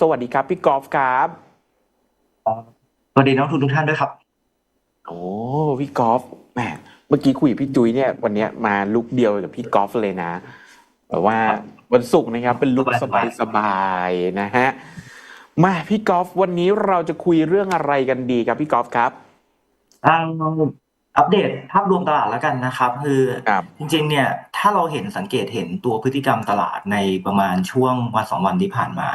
สวัสดีครับ พี่กอล์ฟครับสวัสดีน้องทุนทุกท่านด้วยครับ โอ้พี่กอล์ฟแหมเมื่อกี้คุยกับพี่จุ้ยเนี่ยวันเนี้ยมาลุกเดียวกับพี่กอล์ฟเลยนะแบบว่าครับวันศุกร์นะครับ เป็นลุกสสบาบายยสบายๆนะฮะมาพี่กอล์ฟวันนี้เราจะคุยเรื่องอะไรกันดีครับพี่กอล์ฟครับ อ่าอัปเดตภาพรวมตลาดแล้วกันนะครับ คือครับจริงๆเนี่ยถ้าเราเห็นสังเกตเห็นตัวพฤติกรรมตลาดในประมาณช่วงวันสองวันที่ผ่านมา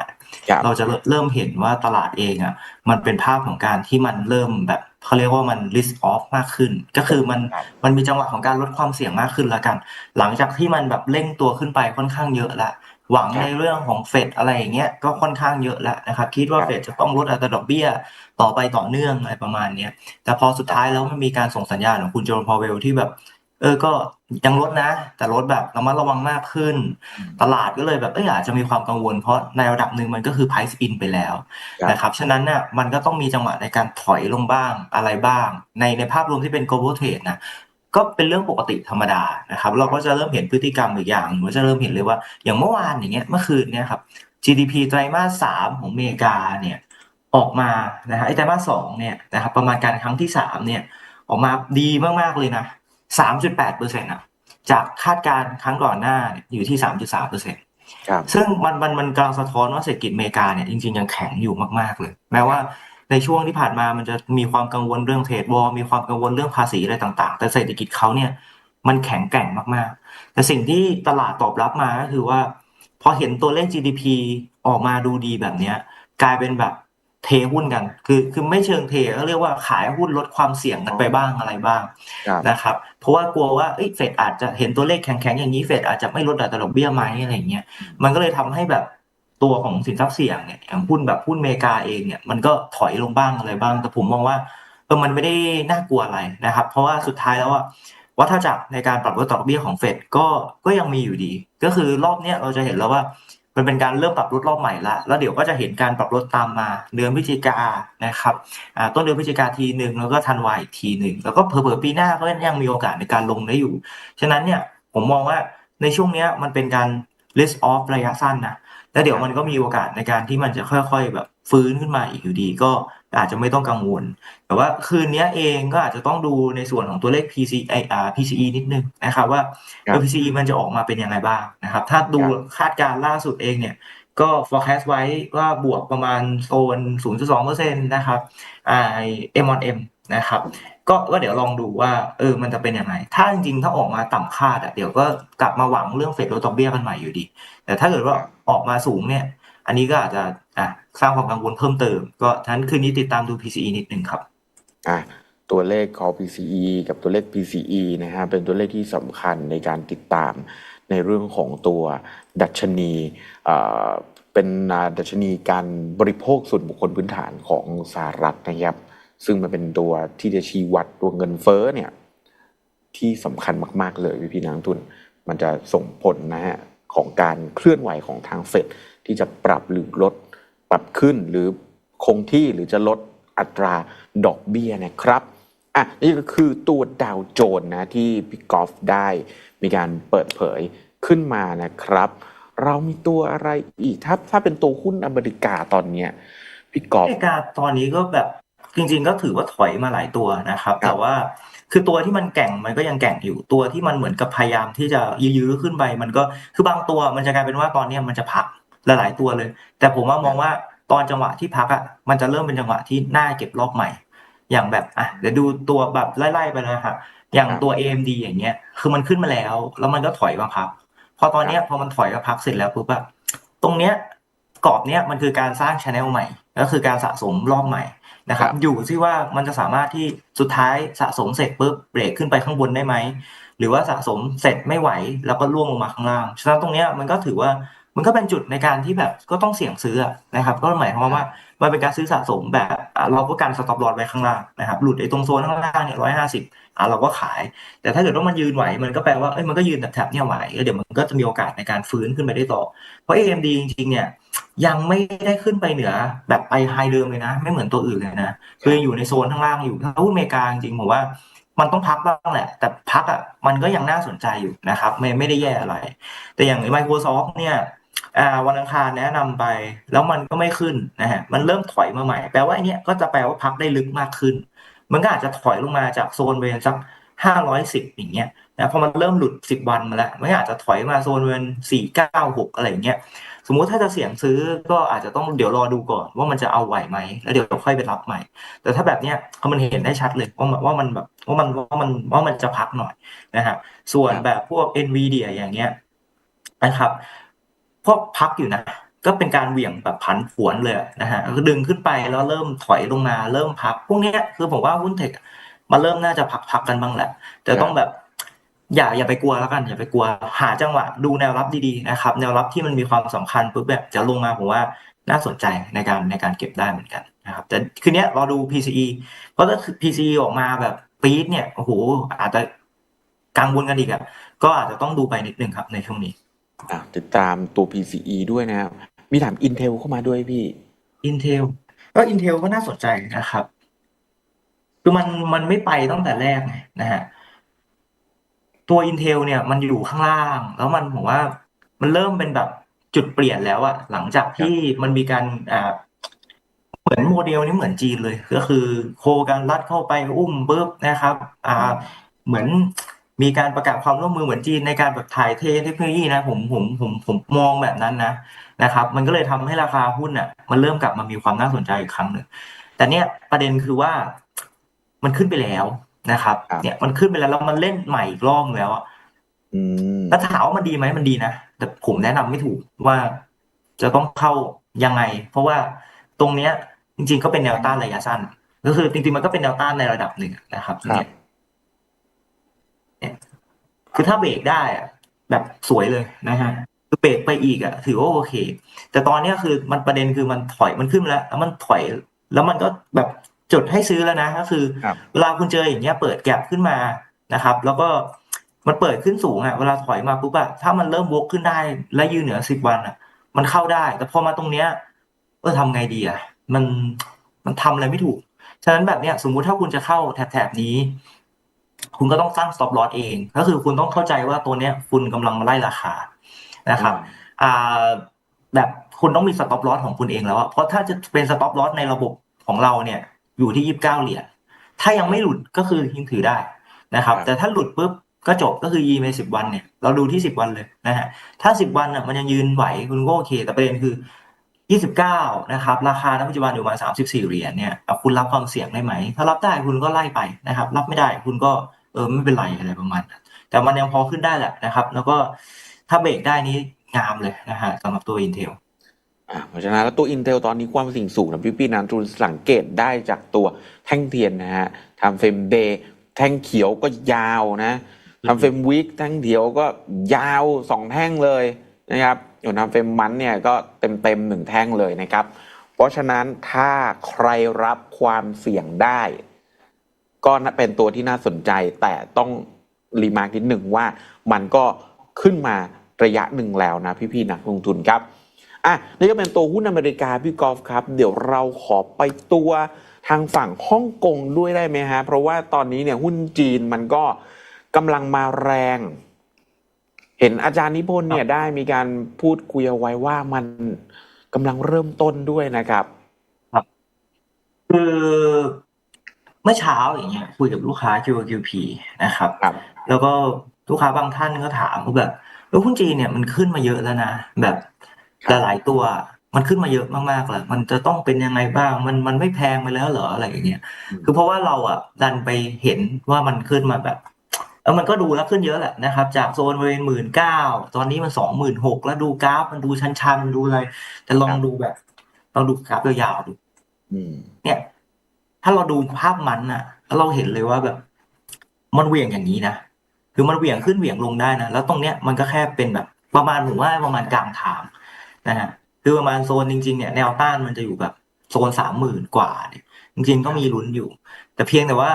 ครับเราจะเริ่มเห็นว่าตลาดเองอะมันเป็นภาพของการที่มันเริ่มแบบเขาเรียกว่ามัน risk off มากขึ้น ก็คือมันครับมันมีจังหวะของการลดความเสี่ยงมากขึ้นแล้วกัน หลังจากที่มันแบบเร่งตัวขึ้นไปค่อนข้างเยอะละ หวังครับในเรื่องของเฟดอะไรอย่างเงี้ยก็ค่อนข้างเยอะแล้วนะครับ คิดว่าครับเฟดจะต้องลดอัตราดอกเบี้ยต่อไปต่อเนื่องอะไรประมาณเนี้ยแต่พอสุดท้ายแล้วมันมีการส่งสัญญาณของคุณโจนพาวเวลที่แบบ เออก็ยังลดนะ แต่ลดแบบระมัดระวังมากขึ้น ตลาดก็เลยแบบเอออาจจะมีความกังวล เพราะในระดับหนึ่งมันก็คือ price in ไปแล้วครับนะครับฉะนั้นน่ะมันก็ต้องมีจังหวะในการถอยลงบ้างอะไรบ้าง ในในภาพรวมที่เป็น global trade นะ ก็เป็นเรื่องปกติธรรมดานะครับ เราก็จะเริ่มเห็นพฤติกรรมอีกอย่างหนึ่งก็จะเริ่มเห็นเลยว่า อย่างเมื่อวานอย่างเงี้ยเมื่อคืนเนี่ยครับ GDP ไตรมาสสามของอเมริกาเนี่ยออกมานะฮะไอ้ไตรมาสสองเนี่ยนะครับประมาณการครั้งที่สามเนี่ยออกมาดีมากๆเลยนะ3.8เปอร์เซ็นต์อะจากคาดการณ์ครั้งก่อนหน้าเนี่ยอยู่ที่3.3เปอร์เซ็นต์ครับซึ่งมันมันมันกำลังสะท้อนว่าเศรษฐกิจอเมริกาเนี่ยจริง ๆ ยังแข็งอยู่มากๆเลย แม้ว่า ในช่วงที่ผ่านมามันจะมีความกังวลเรื่องเทรดวอร์มีความกังวลเรื่องภาษีอะไรต่าง ๆ แต่เศรษฐกิจเขาเนี่ยมันแข็งแกร่งมากๆ แต่สิ่งที่ตลาดตอบรับมาก็คือว่า พอเห็นตัวเลข GDP ออกมาดูดีแบบเนี้ยกลายเป็นแบบเทหุ้นกัน คือคือไม่เชิงเทก็เรียกว่าขายหุ้นลดความเสี่ยงกันไปบ้างอะไรบ้างครับนะครับ เพราะว่ากลัวว่าเอ้ยเฟดอาจจะเห็นตัวเลขแข็งๆอย่างนี้เฟดอาจจะไม่ลดอัตราดอกเบี้ยไหมอะไรเงี้ยมันก็เลยทำให้แบบ ตัวของสินทรัพย์เสี่ยงเนี่ยอย่างหุ้นแบบหุ้นอเมริกาเองเนี่ยมันก็ถอยลงบ้างอะไรบ้าง แต่ผมมองว่าเออมันไม่ได้น่ากลัวอะไรนะครับ เพราะว่าสุดท้ายแล้วอะวัฏจักรในการปรับลดดอกเบี้ยของเฟดก็ก็ยังมีอยู่ดี ก็คือรอบเนี้ยเราจะเห็นแล้วว่ามันเป็นการเริ่มปรับลดรอบใหม่ละแล้วเดี๋ยวก็จะเห็นการปรับลดตามมาเดือนพฤศจิกานะครับต้นเดือนพฤศจิกาทีหนึ่งแล้วก็ธันวาอีกทีหนึ่งแล้วก็เผลอๆปีหน้าก็ยังมีโอกาสในการลงได้อยู่ ฉะนั้นเนี่ยผมมองว่าในช่วงเนี้ยมันเป็นการ list off ระยะสั้นนะ แล้วเดี๋ยวมันก็มีโอกาสในการที่มันจะค่อยๆ แบบฟื้นขึ้นมาอีกอยู่ดีก็อาจจะไม่ต้องกังวล แต่ว่าคืนนี้เองก็อาจจะต้องดูในส่วนของตัวเลข PCI อ่า PCE นิดนึงนะครับว่าครับเออ PCE มันจะออกมาเป็นยังไงบ้างนะครับ ถ้าดูครับคาดการณ์ล่าสุดเองเนี่ยก็ forecast ไว้ว่าบวกประมาณโซน 0.2%นะครับอ่า M1M นะครับ ก็ก็เดี๋ยวลองดูว่าเออมันจะเป็นยังไง ถ้าจริงๆ ถ้าออกมาต่ำคาดอะเดี๋ยวก็กลับมาหวังเรื่องเฟดลดดอกเบี้ยกันใหม่อยู่ดี แต่ถ้าเกิดว่า ออกมาสูงเนี่ย อันนี้ก็อาจจะอะสร้างความกังวลเพิ่มเติม ก็ฉะนั้นคืนนี้ติดตามดู PCE นิดนึงครับอะตัวเลข Core PCE กับตัวเลข PCE นะฮะเป็นตัวเลขที่สำคัญในการติดตามในเรื่องของตัวดัชนีเป็นดัชนีการบริโภคส่วนบุคคลพื้นฐานของสหรัฐนะครับ ซึ่งมันเป็นตัวที่จะชี้วัดตัวเงินเฟ้อเนี่ยที่สำคัญมาก ๆ เลยพี่พี่นักลงทุน มันจะส่งผลนะฮะ ของการเคลื่อนไหวของทางเฟดที่จะปรับหรือลดปรับขึ้นหรือคงที่หรือจะลดอัตราดอกเบี้ยนะครับอะนี่ก็คือตัวดาวโจนส์นะที่พี่กอล์ฟได้มีการเปิดเผยขึ้นมานะครับ เรามีตัวอะไรอีกถ้าถ้าเป็นตัวหุ้นอเมริกาตอนเนี้ยพี่กอล์อเมริกาตอนนี้ก็แบบ จริงๆก็ถือว่าถอยมาหลายตัวนะครับ แต่ว่าคือตัวที่มันแกร่งมันก็ยังแกร่งอยู่ตัวที่มันเหมือนกับพยายามที่จะยื้อๆขึ้นไปมันก็คือบางตัวมันจะกลายเป็นว่าตอนเนี้ยมันจะพักหลายๆตัวเลย แต่ผมว่ามองว่าตอนจังหวะที่พักอะมันจะเริ่มเป็นจังหวะที่น่าเก็บรอบใหม่ อย่างแบบอะเดี๋ยวดูตัวแบบไล่ๆไปเลยครับอย่างตัว AMD อย่างเงี้ยคือมันขึ้นมาแล้ว แล้วมันก็ถอยมาพักพอตอนเนี้ยพอมันถอยมาพักเสร็จแล้วปุ๊บอะตรงเนี้ยกรอบเนี้ยมันคือการสร้างช anel ใหม่ ก็คือการสะสมรอบใหม่ นะครับครับ อยู่ที่ว่ามันจะสามารถที่สุดท้ายสะสมเสร็จปุ๊บเบรกขึ้นไปข้างบนได้ไหมหรือว่าสะสมเสร็จไม่ไหวแล้วก็ล่วงลงมาข้างล่างฉะนั้นตรงเนี้ยมันก็ถือว่ามันก็เป็นจุดในการที่แบบก็ต้องเสี่ยงซื้ออะนะครับ ก็หมายความว่ามันเป็นการซื้อสะสมแบบอะเราก็การสต็อปลอสไว้ข้างล่างนะครับหลุดไอ้ตรงโซนข้างล่างเนี่ยร้อยห้าสิบอะเราก็ขาย แต่ถ้าเกิดว่ามันยืนไหวมันก็แปลว่าเอ้ยมันก็ยืนแถบๆเนี่ยไหวแล้วเดี๋ยวมันก็จะมีโอกาสในการฟื้นขึ้นไปได้ต่อเพราะ AMD จริงๆเนี่ย ยังไม่ได้ขึ้นไปเหนือ แบบไปไฮเดิมเลยนะ ไม่เหมือนตัวอื่นเลยนะคืออยู่ในโซนข้างล่างอยู่ถ้าหุ้นอเมริกาจริงผมว่ามันต้องพักบ้างแหละ แต่พักอะมันก็ยังน่าสนใจอยู่นะครับ ไม่ไม่ได้แย่อะไร แต่อย่าง Microsoft เนี่ยวันอังคารแนะนำไป แล้วมันก็ไม่ขึ้นนะฮะมันเริ่มถอยมาใหม่ แปลว่าอเนี้ยก็จะแปลว่าพักได้ลึกมากขึ้น มันก็อาจจะถอยลงมาจากโซนเวนสักห้าร้อยสิบอย่างเงี้ยนะพอมันเริ่มหลุดสิบวันมาแล้วมันอาจจะถอยมาโซนเวนสี่เก้าหกอะไรอย่างเงี้ย สมมุติถ้าจะเสี่ยงซื้อก็อาจจะต้องเดี๋ยวรอดูก่อน ว่ามันจะเอาไหวไหมแล้วเดี๋ยวค่อยไปรับใหม่ แต่ถ้าแบบเนี้ยมันเห็นได้ชัดเลยว่ามันว่ามันแบบว่ามันว่ามันว่ามันจะพักหน่อยนะฮะส่วนแบบพวก NVIDIA อย่างเงี้ยนะครับพวกพักอยู่นะก็เป็นการเหวี่ยงแบบผันผวนเลยนะฮะก็ดึงขึ้นไปแล้วเริ่มถอยลงมาเริ่มพัก พวกเนี้ยคือผมว่าหุ้นเทคมาเริ่มน่าจะพักพักกันบ้างแหละแต่ต้องแบบ อย่าอย่าไปกลัวแล้วกัน อย่าไปกลัว หาจังหวะดูแนวรับดีๆนะครับ แนวรับที่มันมีความสำคัญปุ๊บแบบจะลงมาผมว่าน่าสนใจในการในการเก็บได้เหมือนกันนะครับ แต่คืนนี้รอดู PCE เพราะถ้า PCE ออกมาแบบปี๊ดเนี่ยโอ้โหอาจจะกังวลกันอีกอะก็อาจจะต้องดูไปนิดนึงครับในช่วงนี้อะติดตามตัว PCE ด้วยนะครับ มีถาม Intel เข้ามาด้วยพี่ Intel ก็ Intel ก็น่าสนใจนะครับ คือมันมันไม่ไปตั้งแต่แรกไงนะฮะ ตัว Intel เนี่ยมันอยู่ข้างล่าง แล้วมันผมว่ามันเริ่มเป็นแบบจุดเปลี่ยนแล้วอะหลังจากที่มันมีการอ่าเหมือนโมเดลนี้เหมือนจีนเลย ก็คือโคการรัดเข้าไปอุ้มปุ๊บนะครับ อ่า เหมือนมีการประกาศความร่วมมือเหมือนจีนในการแบบถ่ายเทเทคโนโลยีนะผมผมผมผมมองแบบนั้นนะนะครับ มันก็เลยทำให้ราคาหุ้นอะ มันเริ่มกลับมามีความน่าสนใจอีกครั้งหนึ่งแต่เนี้ยประเด็นคือว่ามันขึ้นไปแล้ว นะครับครับเนี่ยมันขึ้นไปแล้วแล้วมันเล่นใหม่อีกรอบแล้วอะอืมแล้วถามว่ามันดีไหมมันดีนะแต่ผมแนะนำไม่ถูกว่าจะต้องเข้ายังไง เพราะว่าตรงเนี้ย จริง ๆ ก็เป็นแนวต้านระยะสั้น ก็คือจริงๆมันก็เป็นแนวต้านในระดับหนึ่งนะครับครับเนี่ยเนี่ยคือถ้าเบรกได้อะแบบสวยเลยนะฮะคือเบรกไปอีกอะถือว่าโอเค แต่ตอนเนี้ยคือมันประเด็นคือมันถอยมันขึ้นมาแล้วแล้วมันถอย แล้วมันก็แบบ จดให้ซื้อแล้วนะก็คือครับเวลาคุณเจออย่างเงี้ยเปิดแก็บขึ้นมานะครับ แล้วก็มันเปิดขึ้นสูงอะเวลาถอยมาปุ๊บอะถ้ามันเริ่มวกขึ้นได้และยืนเหนือสิบวันอะมันเข้าได้ แต่พอมาตรงเนี้ยเออทำไงดีอะมันมันทำอะไรไม่ถูก ฉะนั้นแบบเนี้ยสมมุติถ้าคุณจะเข้าแถบๆนี้ คุณก็ต้องสร้าง stop loss เอง ก็คือคุณต้องเข้าใจว่าตัวเนี้ย คุณกำลังมาไล่ราคานะครับ อ่าแบบคุณต้องมี stop loss ของคุณเองแล้วอะเพราะถ้าจะเป็น stop loss ในระบบของเราเนี่ย อยู่ที่ยี่สิบเก้าเหรียญถ้ายังไม่หลุดก็คือยังถือได้นะครับครับแต่ถ้าหลุดปุ๊บก็จบก็คือ EMA สิบวันเนี่ยเราดูที่สิบวันเลยนะฮะถ้าสิบวันอะมันยังยืนไหวคุณก็โอเค แต่ประเด็นคือยี่สิบเก้านะครับ ราคาณปัจจุบันอยู่ประมาณสามสิบสี่เหรียญเนี่ยอะคุณรับความเสี่ยงได้ไหม ถ้ารับได้คุณก็ไล่ไปนะครับ รับไม่ได้คุณก็เออไม่เป็นไรอะไรประมาณนั้นแต่มันยังพอขึ้นได้แหละนะครับ แล้วก็ถ้าเบรกได้นี้งามเลยนะฮะสำหรับตัว Intel อะ เพราะฉะนั้นแล้วตัว Intel ตอนนี้ความเสิ่งสูงนะพี่พี่นันทุนสังเกตได้จากตัวแท่งเทียนนะฮะทำเฟรมเดย์แท่งเขียวก็ยาวนะทำเฟรมวิกแท่งเดียวก็ยาวสองแท่งเลยนะครับส่วนทำเฟรมมันเนี่ยก็เต็มเต็มๆหนึ่งแท่งเลยนะครับ เพราะฉะนั้นถ้าใครรับความเสี่ยงได้ ก็เป็นตัวที่น่าสนใจแต่ต้องรีมาร์กนิดหนึ่งว่ามันก็ขึ้นมาระยะหนึ่งแล้วนะพี่ๆนักลงทุนครับ อะนี่ก็เป็นตัวหุ้นอเมริกาพี่กอล์ฟครับ เดี๋ยวเราขอไปตัวทางฝั่งฮ่องกงด้วยได้ไหมฮะ เพราะว่าตอนนี้เนี่ยหุ้นจีนมันก็กำลังมาแรง เห็นอาจารย์นิพนธ์เนี่ยได้มีการพูดคุยเอาไว้ว่ามันกำลังเริ่มต้นด้วยนะครับคือเมื่อเช้าอย่างเงี้ยคุยกับลูกค้า QQP นะครับครับ แล้วก็ลูกค้าบางท่านก็ถามว่าแบบเออหุ้นจีนเนี่ยมันขึ้นมาเยอะแล้วนะแบบครับ หลายๆตัวมันขึ้นมาเยอะมากๆแล้วมันจะต้องเป็นยังไงบ้าง มันมันไม่แพงไปแล้วเหรออะไรอย่างเงี้ย คือเพราะว่าเราอะดันไปเห็นว่ามันขึ้นมาแบบเออมันก็ดูแล้วขึ้นเยอะแหละนะครับ จากโซนบริเวณหมื่นเก้าตอนนี้มันสองหมื่นหกแล้วดูกราฟ มันดูชันๆดูอะไร แต่ลองดูแบบลองดูกราฟยาวๆดูอืมเนี่ย ถ้าเราดูภาพมันอะแล้วเราเห็นเลยว่าแบบ มันเหวี่ยงอย่างนี้นะคือมันเหวี่ยงขึ้นเหวี่ยงลงได้นะแล้วตรงเนี้ยมันก็แค่เป็นแบบ ประมาณผมว่าประมาณกลางทาง นะฮะคือประมาณโซนจริงๆเนี่ยแนวต้านมันจะอยู่แบบโซนสามหมื่นกว่าเนี่ยจริงๆก็มีลุ้นอยู่ แต่เพียงแต่ว่า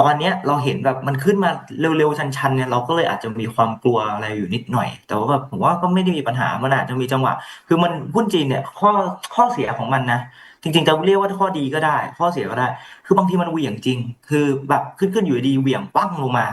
ตอนเนี้ยเราเห็นแบบมันขึ้นมาเร็วๆชันๆเนี่ยเราก็เลยอาจจะมีความกลัวอะไรอยู่นิดหน่อย แต่ว่าแบบผมว่าก็ไม่ได้มีปัญหามันอาจจะมีจังหวะ คือมันหุ้นจีนเนี่ยข้อข้อเสียของมันนะจริงๆจะเรียกว่าข้อดีก็ได้ ข้อเสียก็ได้ คือบางทีมันเหวี่ยงจริง คือแบบขึ้นขึ้นอยู่ดีเหวี่ยงปั้งลงมา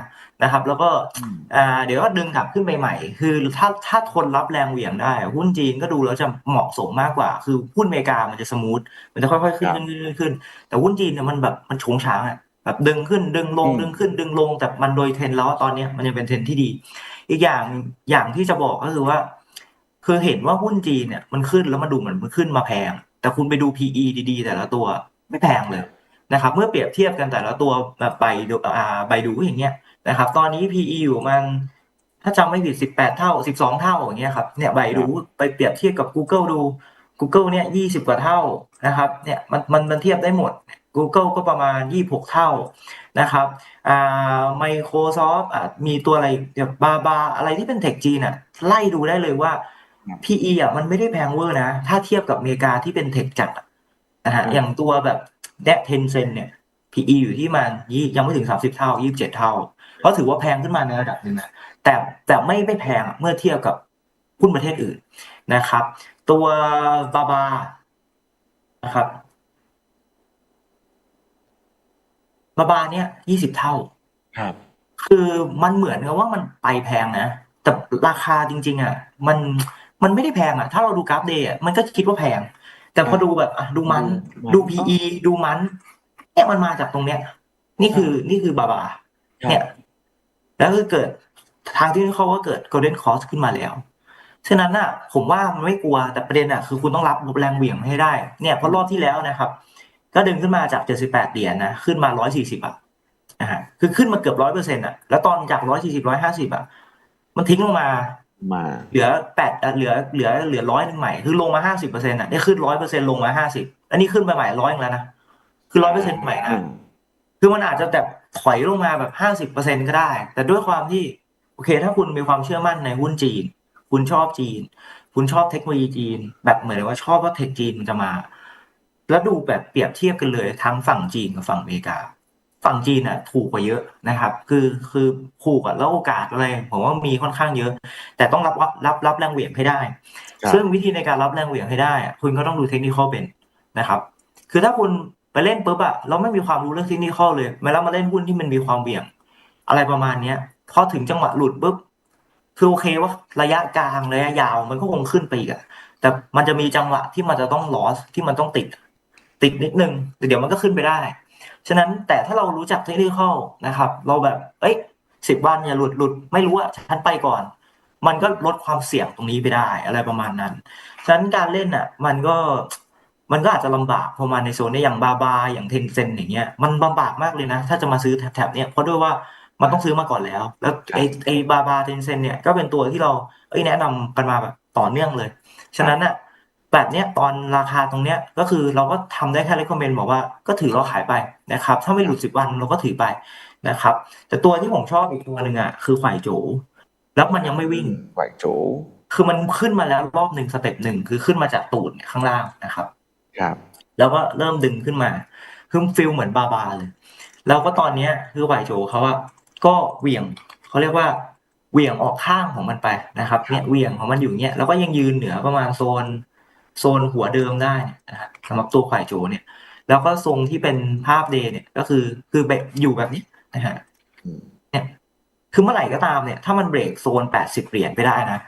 นะครับ แล้วก็อืมอ่าเดี๋ยวก็ดึงกลับขึ้นไปใหม่ คือถ้าถ้าทนรับแรงเหวี่ยงได้ หุ้นจีนก็ดูแล้วจะเหมาะสมมากกว่า คือหุ้นอเมริกามันจะสมูทมันจะค่อยๆขึ้นครับขึ้นขึ้นขึ้นแต่หุ้นจีนเนี่ยมันแบบมันโฉงฉางอะแบบดึงขึ้นดึงลงอืมดึงขึ้นดึงลง แต่มันโดยเทรนด์แล้วตอนเนี้ยมันยังเป็นเทรนด์ที่ดี อีกอย่างอย่างที่จะบอกก็คือว่า คือเห็นว่าหุ้นจีนเนี่ยมันขึ้นแล้วมันดูเหมือนมันขึ้นมาแพง แต่คุณไปดู PE ดีๆ แต่ละตัวไม่แพงเลย นะครับเมื่อเปรียบเทียบกันแต่ละตัวแบบไปดูอ่าไปดูอย่างเงี้ยนะครับตอนนี้ PE อยู่มันถ้าจำไม่ผิด18 เท่า 12 เท่าอย่างเงี้ยครับเนี่ยใบดูไปเปรียบเทียบกับ Google ดู Google เนี่ย20 กว่าเท่านะครับเนี่ยมันมันมันเทียบได้หมด Google ก็ประมาณ 26 เท่านะครับอ่า Microsoft อะมีตัวอะไรแบบบาบาอะไรที่เป็นเทคจีนอะไล่ดูได้เลยว่า PE อะมันไม่ได้แพงเวอร์นะ ถ้าเทียบกับอเมริกาที่เป็นเทคจัดอะนะฮะอืมอย่างตัวแบบ แดเทนเซนเนี่ย PE อยู่ที่มันยี่ยังไม่ถึง30เท่า27เท่าเพราะถือว่าแพงขึ้นมาในระดับหนึ่งนะแต่แต่ไม่ไม่แพงอะเมื่อเทียบกับหุ้นประเทศอื่นนะครับ ตัวบาบานะครับบาบาเนี่ย20เท่า ครับ คือมันเหมือนกับว่ามันไปแพงนะ แต่ราคาจริง ๆ อะ มันมันไม่ได้แพงอะ ถ้าเราดูกราฟเดย์อะมันก็คิดว่าแพง แต่พอดูแบบอะดูมันอืมดู PE ดูมันเนี่ยมันมาจากตรงเนี้ย นี่คือนี่คือบาบา เนี่ย แล้วก็เกิดทางที่เขาก็เกิด golden cross ขึ้นมาแล้วฉะนั้นอะ ผมว่ามันไม่กลัวแต่ประเด็นอะคือคุณต้องรับแรงเหวี่ยงให้ได้ เนี่ยเพราะรอบที่แล้วนะครับ ก็ดึงขึ้นมาจาก78เหรียญนะขึ้นมา140อะนะฮะคือขึ้นมาเกือบร้อยเปอร์เซ็นต์อะแล้วตอนจาก140 150อะมันทิ้งลงมา มาเหลือแปดเหลือเหลือเหลือร้อยหนึ่งใหม่คือลงมาห้าสิบเปอร์เซ็นต์อะได้ขึ้นร้อยเปอร์เซ็นต์ลงมาห้าสิบอันนี้ขึ้นไปใหม่ร้อยแล้วนะคือร้อยเปอร์เซ็นต์ใหม่นะอืมคือมันอาจจะแบบถอยลงมาแบบห้าสิบเปอร์เซ็นก็ได้ แต่ด้วยความที่โอเค ถ้าคุณมีความเชื่อมั่นในหุ้นจีน คุณชอบจีน คุณชอบเทคโนโลยีจีน แบบเหมือนว่าชอบว่าเทคจีนมันจะมา แล้วดูแบบเปรียบเทียบกันเลยทั้งฝั่งจีนกับฝั่งอเมริกา ฝั่งจีนอะถูกกว่าเยอะนะครับ คือคือถูกอะแล้วโอกาสอะไรผมว่ามีค่อนข้างเยอะ แต่ต้องรับรับรับรับแรงเหวี่ยงให้ได้ครับซึ่งวิธีในการรับแรงเหวี่ยงให้ได้อะคุณก็ต้องดูเทคนิคเป็นนะครับ คือถ้าคุณไปเล่นปุ๊บอะเราไม่มีความรู้เรื่องเทคนิคเลยมาแล้วมาเล่นหุ้นที่มันมีความเหวี่ยง อะไรประมาณเนี้ยพอถึงจังหวะหลุดปุ๊บคือโอเคว่าระยะกลางระยะยาวมันก็คงขึ้นไปอีกอะแต่มันจะมีจังหวะที่มันจะต้องลอสที่มันต้องติด ติดนิดนึงแต่เดี๋ยวมันก็ขึ้นไปได้ ฉะนั้นแต่ถ้าเรารู้จักเทคนิคนะครับ เราแบบเอ้ยสิบวันอย่าหลุดหลุดไม่รู้อะฉันไปก่อน มันก็ลดความเสี่ยงตรงนี้ไปได้อะไรประมาณนั้น ฉะนั้นการเล่นอะมันก็มันก็อาจจะลำบากพอมาในโซนนี้อย่างบาบาอย่างเทนเซนอย่างเงี้ยมันลำบากมากเลยนะ ถ้าจะมาซื้อแถบเนี้ยเพราะด้วยว่ามันต้องซื้อมาก่อนแล้ว แล้วไอไอบาบาเทนเซนเนี่ยก็เป็นตัวที่เราเอ้ยแนะนำกันมาแบบต่อเนื่องเลย ฉะนั้นอะ แบบเนี้ยตอนราคาตรงเนี้ยก็คือเราก็ทำได้แค่ recommend บอกว่าก็ถือเราขายไปนะครับ ถ้าไม่หลุดสิบวันเราก็ถือไปนะครับ แต่ตัวที่ผมชอบอีกตัวหนึ่งอะคือฝ่ายโจแล้วมันยังไม่วิ่งไหวโจคือมันขึ้นมาแล้วรอบหนึ่งสเต็ปหนึ่งคือขึ้นมาจากตูดเนี่ยข้างล่างนะครับ ครับ แล้วก็เริ่มดึงขึ้นมาคือฟิลเหมือนบาบาเลยแล้วก็ตอนเนี้ยคือไหวโจเขาอะก็เหวี่ยงเขาเรียกว่าเหวี่ยงออกข้างของมันไปนะครับเนี่ยเหวี่ยงของมันอยู่เนี่ยแล้วก็ยังยืนเหนือประมาณโซน โซนหัวเดิมได้นะฮะสำหรับตัวไขว่โจเนี่ย แล้วก็ทรงที่เป็นภาพเดย์เนี่ยก็คือคือแบบอยู่แบบนี้นะฮะอืมคือเมื่อไหร่ก็ตามเนี่ย ถ้ามันเบรกโซน80เหรียญไปได้นะ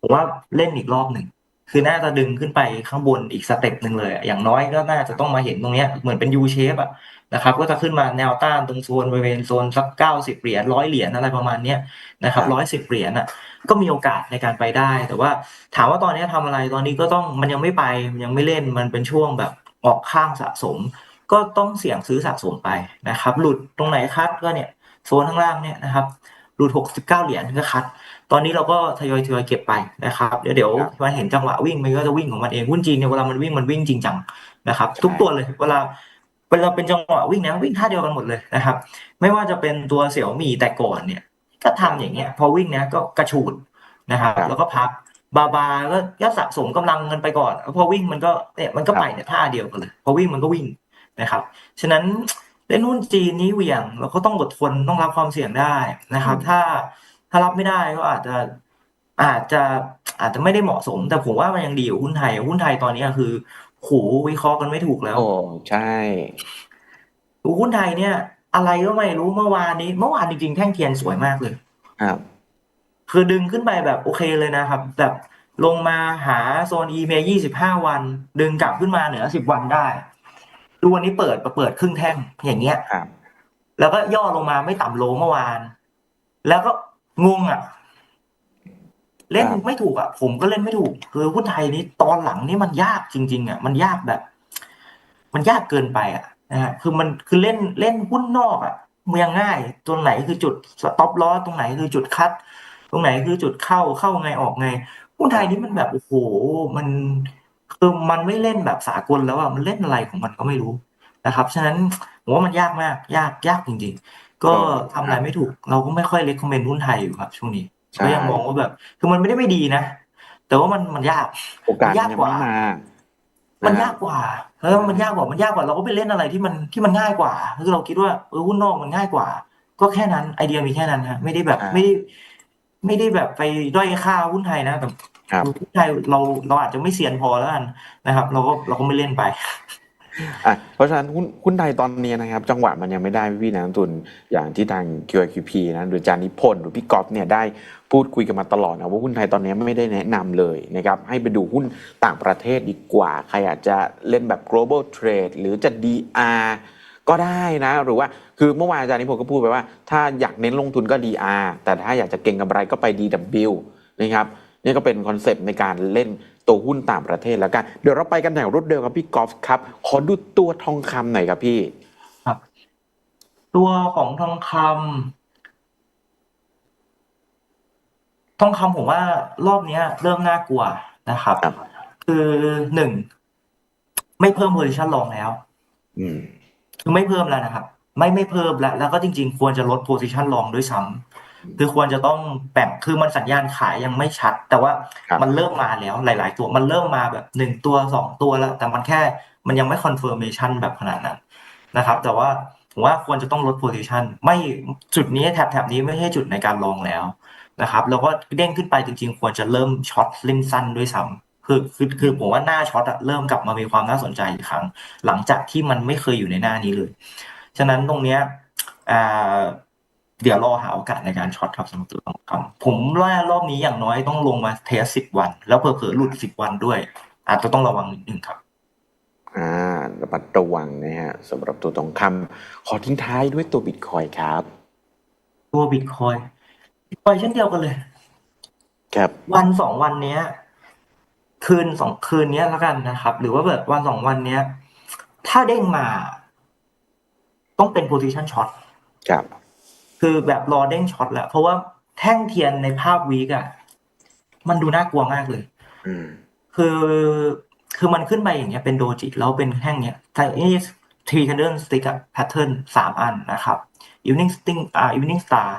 ผมว่าเล่นอีกรอบหนึ่ง คือน่าจะดึงขึ้นไปข้างบนอีกสเต็ปหนึ่งเลยอะอย่างน้อยก็น่าจะต้องมาเห็นตรงเนี้ยเหมือนเป็น U shape อะนะครับ ก็จะขึ้นมาแนวต้านตรงโซนบริเวณโซนสัก90เหรียญร้อยเหรียญอะไรประมาณเนี้ยนะครับร้อยสิบเหรียญอะก็มีโอกาสในการไปได้ แต่ว่าถามว่าตอนนี้ทำอะไรตอนนี้ก็ต้องมันยังไม่ไปมันยังไม่เล่นมันเป็นช่วงแบบออกข้างสะสม ก็ต้องเสี่ยงซื้อสะสมไปนะครับ หลุดตรงไหนคัดก็เนี่ยโซนข้างล่างเนี่ยนะครับหลุด69เหรียญก็คัด ตอนนี้เราก็ทยอยทยอยเก็บไปนะครับเดี๋ยวเดี๋ยวครับมันเห็นจังหวะวิ่งมันก็จะวิ่งของมันเองหุ้นจีนเนี่ยเวลามันวิ่งมันวิ่งจริงจังนะครับใช่ทุกตัวเลยเวลาเวลาเป็นจังหวะวิ่งนะวิ่งท่าเดียวกันหมดเลยนะครับ ไม่ว่าจะเป็นตัวเสี่ยวหมี่แต่ก่อนเนี่ยก็ทำอย่างเงี้ยพอวิ่งนะก็กระฉูดนะครับครับแล้วก็พักบาบาก็ก็สะสมกำลังกันไปก่อนแล้วพอวิ่งมันก็เนี่ยมันก็ไปเนี่ยท่าเดียวกันเลยพอวิ่งมันก็วิ่งนะครับฉะนั้นเล่นหุ้นจีนนี้เหวี่ยงเราก็ต้องอดทนต้องรับความเสี่ยงได้นะครับอืมถ้า ถ้ารับไม่ได้ก็อาจจะอาจจะอาจจะไม่ได้เหมาะสม แต่ผมว่ามันยังดีกว่าหุ้นไทย หุ้นไทยตอนนี้คือโหวิเคราะห์กันไม่ถูกแล้ว โอ้ใช่ดูหุ้นไทยเนี่ย อะไรก็ไม่รู้เมื่อวานนี้ เมื่อวานจริงๆแท่งเทียนสวยมากเลย ครับ คือดึงขึ้นไปแบบโอเคเลยนะครับ แบบลงมาหาโซน EMA 25วัน ดึงกลับขึ้นมาเหนือ10วันได้ ดูวันนี้เปิดเปิดครึ่งแท่งอย่างเงี้ยครับ แล้วก็ย่อลงมาไม่ต่ำโลเมื่อวาน แล้วก็ งงอะ เล่นครับไม่ถูกอะ ผมก็เล่นไม่ถูก คือหุ้นไทยนี้ตอนหลังนี่มันยากจริง ๆ อะ มันยากแบบ มันยากเกินไปอะนะฮะคือมันคือเล่นเล่นหุ้นนอกอะมันยังง่ายตรงไหนคือจุดสต็อปลอสตรงไหนคือจุดคัด ตรงไหนคือจุดเข้าเข้าไงออกไงหุ้นไทยนี่มันแบบโอ้โหมันคือมันไม่เล่นแบบสากลแล้วอะมันเล่นอะไรของมันก็ไม่รู้นะครับ ฉะนั้นผมว่ามันยากมาก ยากยากจริง ๆ ก็ทำอะไรไม่ถูก เราก็ไม่ค่อยเล c คอมเมนต์หุ้นไทยอยู่ครับ ช่วงนี้ใช่ก็ยังมองว่าแบบ คือมันไม่ได้ไม่ดีนะ แต่ว่ามันมันยากโอกาสยากยังกว่าไม่มามันนะยากกว่าแล้วมันยากกว่ามันยากกว่า เราก็ไปเล่นอะไรที่มันที่มันง่ายกว่าคือเราคิดว่าเออหุ้นนอกมันง่ายกว่า ก็แค่นั้นไอเดียมีแค่นั้นฮะไม่ได้แบบอ่าไม่ได้ไม่ได้แบบไปด้อยค่าหุ้นไทยนะแต่ครับหุ้นไทยเราเราอาจจะไม่เซียนพอแล้วกันนะครับ เราก็เราก็ไม่เล่นไป อะเพราะฉะนั้นหุ้นหุ้นไทยตอนนี้นะครับ จังหวะมันยังไม่ได้พี่นักลงทุนอย่างที่ทาง QIQP นะหรือจานิพนธ์หรือพี่ก๊อฟเนี่ยได้พูดคุยกันมาตลอดนะว่าหุ้นไทยตอนนี้ไม่ได้แนะนำเลยนะครับให้ไปดูหุ้นต่างประเทศดีกว่า ใครอาจจะเล่นแบบ global trade หรือจะ DR ก็ได้นะ หรือว่าคือเมื่อวานอาจารย์นิพนธ์ก็พูดไปว่า ถ้าอยากเน้นลงทุนก็ DR แต่ถ้าอยากจะเก็งกำไรก็ไป DW นะครับนี่ก็เป็นคอนเซปต์ในการเล่น ตัวหุ้นต่างประเทศแล้วกัน เดี๋ยวเราไปกันแถวรถเร็วครับพี่กอล์ฟครับ ขอดูตัวทองคำหน่อยครับพี่ตัวของทองคำทองคำผมว่ารอบเนี้ยเริ่มน่ากลัวนะครับครับ คือหนึ่งไม่เพิ่ม position ลองแล้วอืมคือไม่เพิ่มแล้วนะครับ ไม่ไม่เพิ่มแล้ว แล้วก็จริง ๆ ควรจะลด position ลองด้วยซ้ำ คือควรจะต้องแบ่งคือมันสัญญาณขายยังไม่ชัด แต่ว่าครับมันเริ่มมาแล้วหลาย ๆ ตัวมันเริ่มมาแบบหนึ่งตัวสองตัวแล้ว แต่มันแค่มันยังไม่ confirmation แบบขนาดนั้นนะครับ แต่ว่าผมว่าควรจะต้องลด position ไม่จุดนี้แถบแถบนี้ไม่ใช่จุดในการลองแล้วนะครับแล้วก็เด้งขึ้นไปจริง ๆ ควรจะเริ่มช็อตเล่นสั้นด้วยซ้ำคือคือคือผมว่าหน้าช็อตอะเริ่มกลับมามีความน่าสนใจอีกครั้ง หลังจากที่มันไม่เคยอยู่ในหน้านี้เลย ฉะนั้นตรงเนี้ยอ่า เดี๋ยวรอหาโอกาสในการช็อตครับสำหรับตัวทองคำผมว่ารอบนี้อย่างน้อยต้องลงมาเทสสิบวัน แล้วเผลอๆหลุดสิบวันด้วย อาจจะต้องระวังนิดนึงครับอ่าระมัดระวังนะฮะสำหรับตัวทองคำขอทิ้งท้ายด้วยตัวบิตคอยครับ ตัวบิตคอยบิตคอยเช่นเดียวกันเลย ครับ วันสองวันเนี้ย คืนสองคืนเนี้ยแล้วกันนะครับ หรือว่าแบบวันสองวันเนี้ย ถ้าเด้งมา ต้องเป็น position short ครับ คือแบบรอเด้งช็อตแล้วเพราะว่าแท่งเทียนในภาพวีกอะมันดูน่ากลัวมากเลยอืมคือคือมันขึ้นไปอย่างเงี้ยเป็นโดจิแล้วเป็นแท่งเนี้ยแต่นี่ทรีคันเดิลสติ๊กอะแพทเทิร์นสามอันนะครับ evening sting อ่า evening star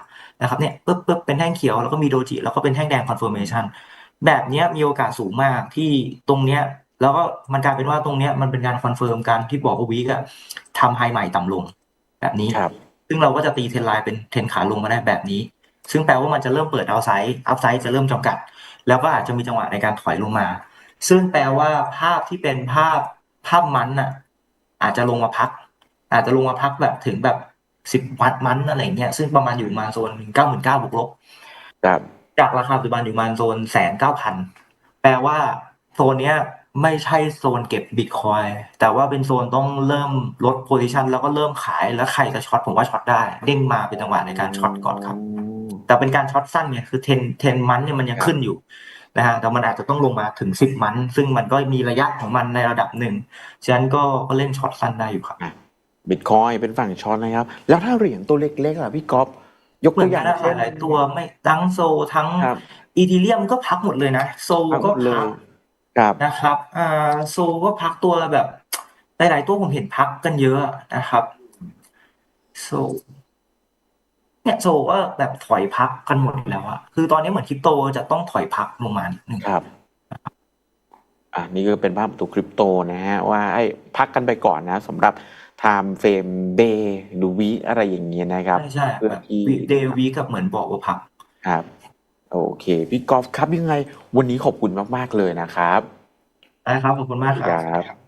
นะครับเนี่ยปึ๊บปึ๊บเป็นแท่งเขียวแล้วก็มีโดจิแล้วก็เป็นแท่งแดง confirmation แบบเนี้ยมีโอกาสสูงมากที่ตรงเนี้ยแล้วก็มันกลายเป็นว่าตรงเนี้ยมันเป็นการคอนเฟิร์มการที่บอกว่าวีกอะทำไฮใหม่ต่ำลง แบบนี้ครับ ซึ่งเราก็จะตีเทรนไลน์เป็นเทรนขาลงมาได้แบบนี้ ซึ่งแปลว่ามันจะเริ่มเปิดเอาไซด์อัพไซด์จะเริ่มจำกัด แล้วก็อาจจะมีจังหวะในการถอยลงมา ซึ่งแปลว่าภาพที่เป็นภาพภาพมันน่ะ อาจจะลงมาพัก อาจจะลงมาพักแบบถึงแบบสิบวัดมันอะไรเงี้ยซึ่งประมาณอยู่ประมาณโซนเก้าหมื่นเก้าบวกลบครับจากราคาปัจจุบันอยู่ประมาณโซนแสนเก้าพันแปลว่าโซนเนี้ย ไม่ใช่โซนเก็บบิตคอยแต่ว่าเป็นโซนต้องเริ่มลดโพซิชันแล้วก็เริ่มขายแล้วใครจะช็อตผมว่าช็อตได้ เด้งมาเป็นจังหวะในการช็อตก่อนครับ แต่เป็นการช็อตสั้นเนี่ยคือเทนเทนมันเนี่ยมันยังครับขึ้นอยู่นะฮะแต่มันอาจจะต้องลงมาถึงสิบมัน ซึ่งมันก็มีระยะของมันในระดับหนึ่งฉะนั้นก็ก็เล่นช็อตสั้นได้อยู่ครับบิตคอยเป็นฝั่งช็อตนะครับ แล้วถ้าเหรียญตัวเล็กๆล่ะพี่ก๊อฟยกเหมืตัอวนอย่างกันนะเช่นหลายๆตัวไม่ทั้งโซทั้งครับอีทีเรียมก็พักหมดเลยนะ โซพักหก็มดเลพัยก ครับ นะครับอ่าโซก็พักตัวแบบ หลายๆตัวผมเห็นพักกันเยอะนะครับโซเนี่ยโซก็แบบถอยพักกันหมดแล้วอะคือตอนนี้เหมือนคริปโตจะต้องถอยพักลงมานิดนึง ครับ อ่านี่ก็เป็นภาพตัวคริปโตนะฮะ ว่าไอ้พักกันไปก่อนนะสำหรับ time frame day หรือ week อะไรอย่างเงี้ยนะครับ ใช่ใช่เพื่อแบบที่ เดวีกับเหมือนบอกว่าพัก ครับ โอเค พี่กอล์ฟครับยังไงวันนี้ขอบคุณมาก ๆ เลยนะครับได้ครับขอบคุณมากครับ ครับ